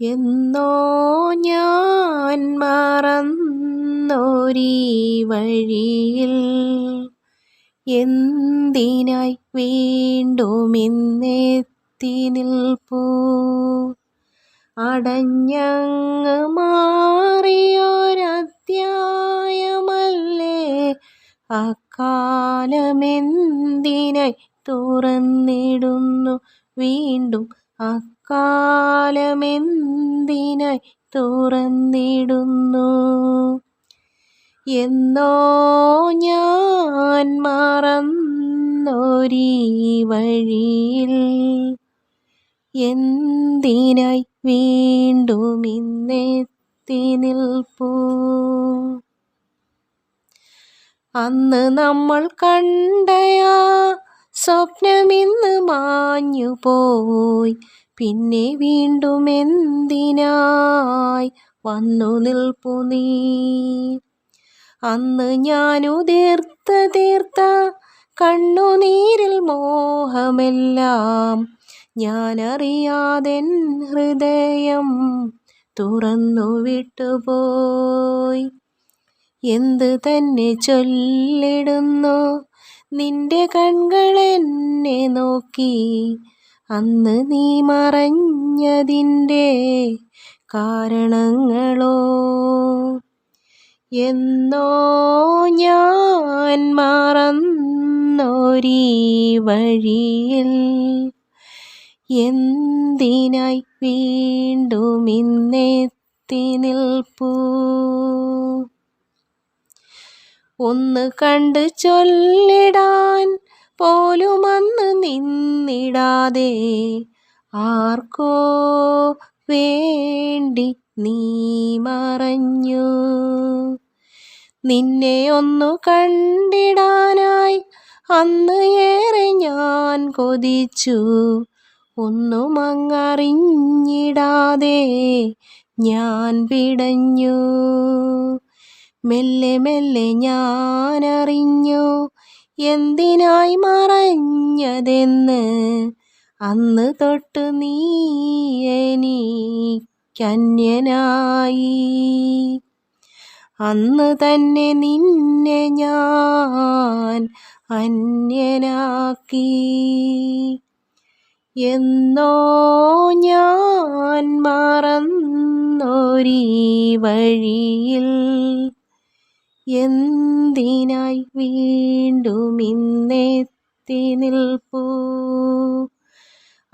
എന്നോ ഞാൻ മറന്നൊരീ വഴിയിൽ? എന്തിനായി വീണ്ടും ഇന്നെത്തി നിൽപ്പൂ? അടഞ്ഞങ്ങ് മാറിയൊരധ്യായമല്ലേ? അക്കാലമെന്തിനായി തുറന്നിടുന്നു വീണ്ടും അക്കാലമെന്തിനായി തുറന്നിടുന്നു? എന്നോ ഞാൻ മറന്നൊരീ വഴിയിൽ എന്തിനായി വീണ്ടും ഇന്നെത്തി നിൽപ്പൂ? അന്ന് നമ്മൾ കണ്ടയാ സ്വപ്നമിന്ന് മാഞ്ഞു പോയി. പിന്നെ വീണ്ടും എന്തിനായി വന്നു നിൽപ്പു നീ? അന്ന് ഞാനുതീർത്ത തീർത്ത കണ്ണുനീരിൽ മോഹമെല്ലാം ഞാനറിയാതെൻ ഹൃദയം തുറന്നു വിട്ടുപോയി എന്ത് തന്നെ ചൊല്ലിടുന്നു? നിന്റെ കൺകളെന്നെ നോക്കി. അന്ന് നീ മറഞ്ഞതിന്റെ കാരണങ്ങളോ? എന്നോ ഞാൻ മറന്നൊരീ വഴിയിൽ? എന്തിനായി വീണ്ടും ഇന്നെത്തി നിൽപ്പൂ? ഒന്ന് കണ്ട് ചൊല്ലിടാൻ പോലും അന്ന് നിന്നിടാതെ ആർക്കോ വേണ്ടി നീ മറഞ്ഞു. നിന്നെ ഒന്നു കണ്ടിടാനായി അന്ന് ഏറെ ഞാൻ കൊതിച്ചു. ഒന്നും അങ്ങറിഞ്ഞിടാതെ ഞാൻ പിടഞ്ഞു. മെല്ലെ മെല്ലെ ഞാനറിഞ്ഞു എന്തിനായി മറഞ്ഞതെന്ന്. അന്ന് തൊട്ട് നീ എനിക്കന്യനായി. അന്ന് തന്നെ നിന്നെ ഞാൻ അന്യനാക്കി. എന്നോ ഞാൻ മറന്നൊരീ വഴിയിൽ എന്തിനായി വീണ്ടും ഇന്നെത്തി നിൽപ്പൂ?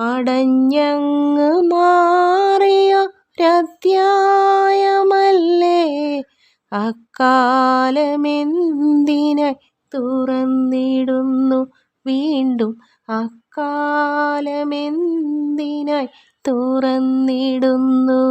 അടഞ്ഞങ്ങ് മാറിയൊരധ്യായമല്ലേ അക്കാലമെന്തിനായി തുറന്നിടുന്നു വീണ്ടും? അക്കാലമെന്തിനായി തുറന്നിടുന്നു?